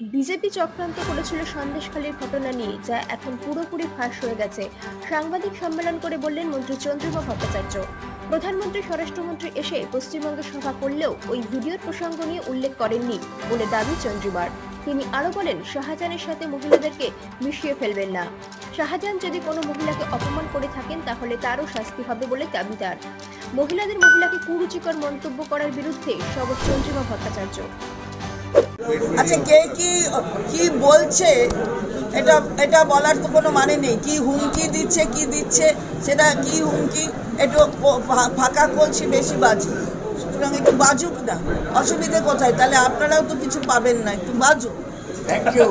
BJP চক্রান্ত করেছিল সন্দেশখালীর ঘটনা নিয়ে, যা এখন পুরোপুরি ফাঁস হয়ে গেছে। সাংবাদিক সম্মেলন করে বললেন মন্ত্রী চন্দ্রিমা ভট্টাচার্য। প্রধানমন্ত্রী, স্বরাষ্ট্রমন্ত্রী এসে পশ্চিমবঙ্গে সভা করলেও ওই ভিডিওর প্রসঙ্গ নিয়ে উল্লেখ করেননি বলে দাবি চন্দ্রিমার। তিনি আরও বলেন, শাহজাহানের সাথে মহিলাদেরকে মিশিয়ে ফেলবেন না। শাহজাহান যদি কোনো মহিলাকে অপমান করে থাকেন, তাহলে তারও শাস্তি হবে বলে দাবি তার। মহিলাদের মহিলাকে কুরুচিকর মন্তব্য করার বিরুদ্ধে সবর চন্দ্রিমা ভট্টাচার্য। আচ্ছা কে কি কি বলছে? এটা এটা বলার তো কোনো মানে নেই। কি হুমকি দিচ্ছে, কি দিচ্ছে, সেটা কি হুমকি? একটু ফাঁকা কলছি বেশি বাজু সুতরাং একটু বাজুক না। অসুবিধে কোথায়? তাহলে আপনারাও তো কিছু পাবেন না। একটু বাজুক। Thank you